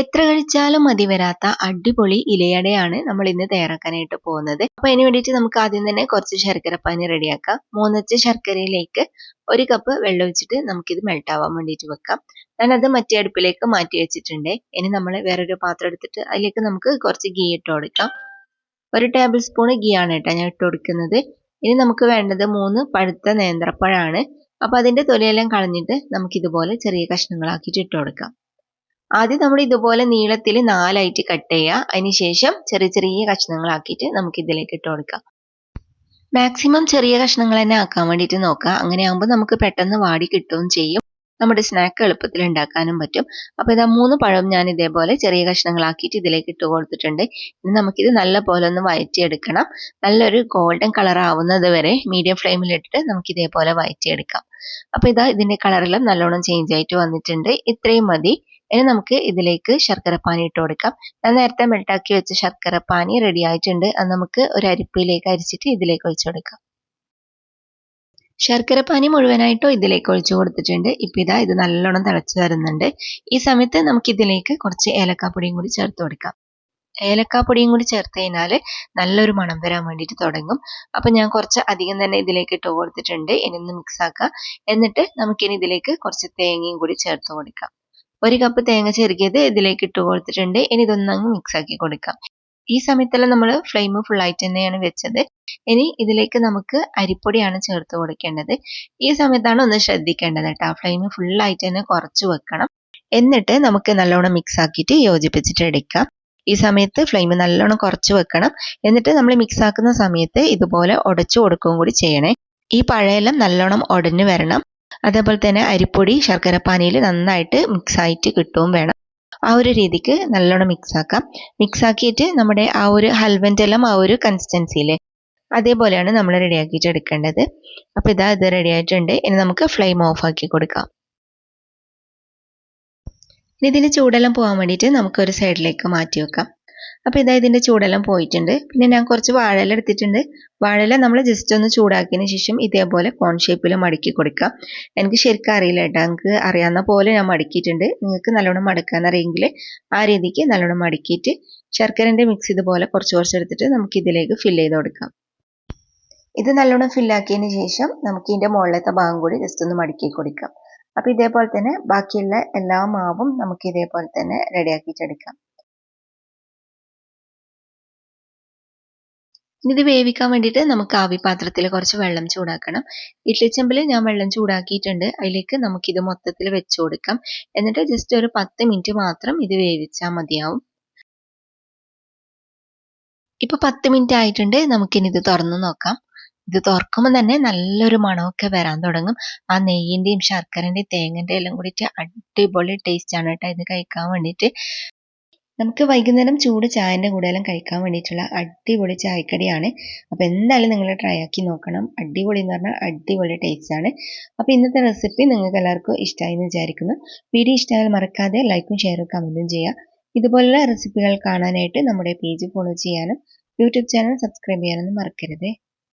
എത്ര കഴിച്ചാലും മതി വരാത്ത അടിപൊളി ഇലയടയാണ് നമ്മൾ ഇന്ന് തയ്യാറാക്കാനായിട്ട് പോകുന്നത്. അപ്പൊ അതിന് വേണ്ടിയിട്ട് നമുക്ക് ആദ്യം തന്നെ കുറച്ച് ശർക്കരപ്പാനി റെഡിയാക്കാം. മൂന്നച്ച് ശർക്കരയിലേക്ക് ഒരു കപ്പ് വെള്ളം ഒഴിച്ചിട്ട് നമുക്കിത് മെൽറ്റ് ആവാൻ വേണ്ടിയിട്ട് വെക്കാം. ഞാൻ അത് മറ്റേ അടുപ്പിലേക്ക് മാറ്റി വെച്ചിട്ടുണ്ട്. ഇനി നമ്മൾ വേറൊരു പാത്രം എടുത്തിട്ട് അതിലേക്ക് നമുക്ക് കുറച്ച് ഗീ ഇട്ട് കൊടുക്കാം. ഒരു ടേബിൾ സ്പൂൺ ഗീ ആണ് കേട്ടോ ഞാൻ ഇട്ട് കൊടുക്കുന്നത്. ഇനി നമുക്ക് വേണ്ടത് മൂന്ന് പഴുത്ത നേന്ത്രപ്പഴമാണ് അപ്പോൾ അതിന്റെ തൊലിയെല്ലാം കളഞ്ഞിട്ട് നമുക്കിതുപോലെ ചെറിയ കഷ്ണങ്ങളാക്കിയിട്ട് ഇട്ട് കൊടുക്കാം. ആദ്യം നമ്മൾ ഇതുപോലെ നീളത്തിൽ നാലായിട്ട് കട്ട് ചെയ്യുക അതിനുശേഷം ചെറിയ ചെറിയ കഷ്ണങ്ങളാക്കിയിട്ട് നമുക്ക് ഇതിലേക്ക് ഇട്ട് കൊടുക്കാം. മാക്സിമം ചെറിയ കഷ്ണങ്ങൾ തന്നെ ആക്കാൻ വേണ്ടിയിട്ട് നോക്കുക അങ്ങനെ ആകുമ്പോൾ നമുക്ക് പെട്ടെന്ന് വാടി കിട്ടുകയും ചെയ്യും. നമ്മുടെ സ്നാക്ക് എളുപ്പത്തിൽ ഉണ്ടാക്കാനും പറ്റും. അപ്പോൾ ഇതാ മൂന്ന് പഴം ഞാൻ ഇതേപോലെ ചെറിയ കഷ്ണങ്ങളാക്കിയിട്ട് ഇതിലേക്ക് ഇട്ട് കൊടുത്തിട്ടുണ്ട്. ഇനി നമുക്കിത് നല്ല പോലെ ഒന്ന് വയറ്റിയെടുക്കണം. നല്ലൊരു ഗോൾഡൻ കളർ ആവുന്നത് വരെ മീഡിയം ഫ്ലെയിമിലിട്ടിട്ട് നമുക്ക് ഇതേപോലെ വയറ്റിയെടുക്കാം. അപ്പോൾ ഇതാ ഇതിന്റെ കളറെല്ലാം നല്ലോണം ചേഞ്ച് ആയിട്ട് വന്നിട്ടുണ്ട്. ഇത്രയും മതി. ഇനി നമുക്ക് ഇതിലേക്ക് ശർക്കരപ്പാനി ഇട്ട് കൊടുക്കാം. ഞാൻ നേരത്തെ മെൽട്ടാക്കി വെച്ച ശർക്കരപ്പാനി റെഡി ആയിട്ടുണ്ട്. അത് നമുക്ക് ഒരു അരിപ്പയിലേക്ക് അരിച്ചിട്ട് ഇതിലേക്ക് ഒഴിച്ചു കൊടുക്കാം. ശർക്കരപ്പാനി മുഴുവനായിട്ടോ ഇതിലേക്ക് ഒഴിച്ചു കൊടുത്തിട്ടുണ്ട്. ഇപ്പം ഇതാ ഇത് നല്ലോണം തിളച്ചു തരുന്നുണ്ട് ഈ സമയത്ത് നമുക്ക് ഇതിലേക്ക് കുറച്ച് ഏലക്കാപ്പൊടിയും കൂടി ചേർത്ത് കൊടുക്കാം. ഏലക്കാപ്പൊടിയും കൂടി ചേർത്ത് കഴിഞ്ഞാൽ നല്ലൊരു മണം വരാൻ വേണ്ടിയിട്ട് തുടങ്ങും. അപ്പം ഞാൻ കുറച്ച് അധികം തന്നെ ഇതിലേക്ക് ഇട്ട് കൊടുത്തിട്ടുണ്ട്. ഇനി ഒന്ന് മിക്സ് ആക്കാം. എന്നിട്ട് നമുക്കിനി ഇതിലേക്ക് കുറച്ച് തേങ്ങയും കൂടി ചേർത്ത് കൊടുക്കാം. ഒരു കപ്പ് തേങ്ങ ചെറുകിയത് ഇതിലേക്ക് ഇട്ട് കൊടുത്തിട്ടുണ്ട്. ഇനി ഇതൊന്നങ്ങ് മിക്സ് ആക്കി കൊടുക്കാം. ഈ സമയത്തെല്ലാം നമ്മൾ ഫ്ലെയിം ഫുൾ ആയിട്ട് തന്നെയാണ് വെച്ചത്. ഇനി ഇതിലേക്ക് നമുക്ക് അരിപ്പൊടിയാണ് ചേർത്ത് കൊടുക്കേണ്ടത്. ഈ സമയത്താണ് ഒന്ന് ശ്രദ്ധിക്കേണ്ടത് കേട്ടോ. ഫ്ലെയിം ആയിട്ട് തന്നെ കുറച്ച് വെക്കണം. എന്നിട്ട് നമുക്ക് നല്ലോണം മിക്സ് ആക്കിയിട്ട് യോജിപ്പിച്ചിട്ട് എടുക്കാം. ഈ സമയത്ത് ഫ്ലെയിം നല്ലോണം കുറച്ച് വെക്കണം. എന്നിട്ട് നമ്മൾ മിക്സ് ആക്കുന്ന സമയത്ത് ഇതുപോലെ ഉടച്ചു കൊടുക്കുകയും കൂടി ചെയ്യണേ. ഈ പഴയെല്ലാം നല്ലോണം ഉടഞ്ഞു വരണം. അതേപോലെ തന്നെ അരിപ്പൊടി ശർക്കരപ്പാനിയിൽ നന്നായിട്ട് മിക്സ് ആയിട്ട് കിട്ടുകയും വേണം. ആ ഒരു രീതിക്ക് നല്ലോണം മിക്സ് ആക്കാം. മിക്സ് ആക്കിയിട്ട് നമ്മുടെ ആ ഒരു ഹൽവന്റെ എല്ലാം ആ ഒരു കൺസിസ്റ്റൻസിയിലെ അതേപോലെയാണ് നമ്മൾ റെഡിയാക്കിയിട്ട് എടുക്കേണ്ടത്. അപ്പോൾ ഇതാ ഇത് റെഡി ആയിട്ടുണ്ട്. ഇനി നമുക്ക് ഫ്ലെയിം ഓഫ് ആക്കി കൊടുക്കാം. ഇനി ഇതിൽ ചൂടെല്ലാം പോകാൻ വേണ്ടിയിട്ട് നമുക്കൊരു സൈഡിലേക്ക് മാറ്റി വെക്കാം. അപ്പോൾ ഇതാ ഇതിന്റെ ചൂടെല്ലാം പോയിട്ടുണ്ട്. പിന്നെ ഞാൻ കുറച്ച് വാഴയില എടുത്തിട്ടുണ്ട്. വാഴയില നമ്മൾ ജസ്റ്റ് ഒന്ന് ചൂടാക്കിയതിന് ശേഷം ഇതേപോലെ കോൺ ഷേപ്പിൽ മടക്കി കൊടുക്കാം. എനിക്ക് ശരിക്കും അറിയില്ല കേട്ടോ. എനിക്ക് അറിയാവുന്ന പോലെ ഞാൻ മടക്കിയിട്ടുണ്ട്. നിങ്ങൾക്ക് നല്ലോണം മടക്കാന്നറിയെങ്കിൽ ആ രീതിക്ക് നല്ലോണം മടക്കിയിട്ട് ശർക്കരന്റെ മിക്സ് ഇതുപോലെ കുറച്ച് കുറച്ച് എടുത്തിട്ട് നമുക്ക് ഇതിലേക്ക് ഫില്ല് ചെയ്ത് കൊടുക്കാം. ഇത് നല്ലോണം ഫില്ലാക്കിയതിന് ശേഷം നമുക്ക് ഇതിന്റെ മുകളിലത്തെ ഭാഗം കൂടി ജസ്റ്റ് ഒന്ന് മടക്കി കൊടുക്കാം. അപ്പോൾ ഇതേപോലെ തന്നെ ബാക്കിയുള്ള എല്ലാ മാവും നമുക്ക് ഇതേപോലെ തന്നെ റെഡിയാക്കിയിട്ടെടുക്കാം ഇനി ഇത് വേവിക്കാൻ വേണ്ടിയിട്ട് നമുക്ക് ആവി പാത്രത്തിൽ കുറച്ച് വെള്ളം ചൂടാക്കണം. ഇഡ്ലിച്ചെമ്പിൽ ഞാൻ വെള്ളം ചൂടാക്കിയിട്ടുണ്ട്. അതിലേക്ക് നമുക്കിത് മൊത്തത്തിൽ വെച്ച് കൊടുക്കാം. എന്നിട്ട് ജസ്റ്റ് ഒരു പത്ത് മിനിറ്റ് മാത്രം ഇത് വേവിച്ചാൽ മതിയാവും. ഇപ്പൊ പത്ത് മിനിറ്റ് ആയിട്ടുണ്ട്. നമുക്കിനി ഇത് തുറന്നു നോക്കാം. ഇത് തുറക്കുമ്പോൾ തന്നെ നല്ലൊരു മണമൊക്കെ വരാൻ തുടങ്ങും. ആ നെയ്യിന്റെയും ശർക്കരന്റെയും തേങ്ങന്റെയും എല്ലാം കൂടിയിട്ട് അടിപൊളി ടേസ്റ്റ് ആണ് കേട്ടോ ഇത് കഴിക്കാൻ വേണ്ടിയിട്ട്. നമുക്ക് വൈകുന്നേരം ചൂട് ചായന്റെ കൂടെ എല്ലാം കഴിക്കാൻ വേണ്ടിയിട്ടുള്ള അടിപൊളി ചായക്കടിയാണ്. അപ്പോൾ എന്തായാലും നിങ്ങൾ ട്രൈ ആക്കി നോക്കണം. അടിപൊളി എന്ന് പറഞ്ഞാൽ അടിപൊളി ടേസ്റ്റ് ആണ്. അപ്പോൾ ഇന്നത്തെ റെസിപ്പി നിങ്ങൾക്ക് എല്ലാവർക്കും ഇഷ്ടമായി എന്ന് വിചാരിക്കുന്നു. വീഡിയോ ഇഷ്ടമായാൽ മറക്കാതെ ലൈക്കും ഷെയറും കമന്റും ചെയ്യുക. ഇതുപോലുള്ള റെസിപ്പികൾ കാണാനായിട്ട് നമ്മുടെ പേജ് ഫോളോ ചെയ്യാനും യൂട്യൂബ് ചാനൽ സബ്സ്ക്രൈബ് ചെയ്യാനൊന്നും മറക്കരുതേ.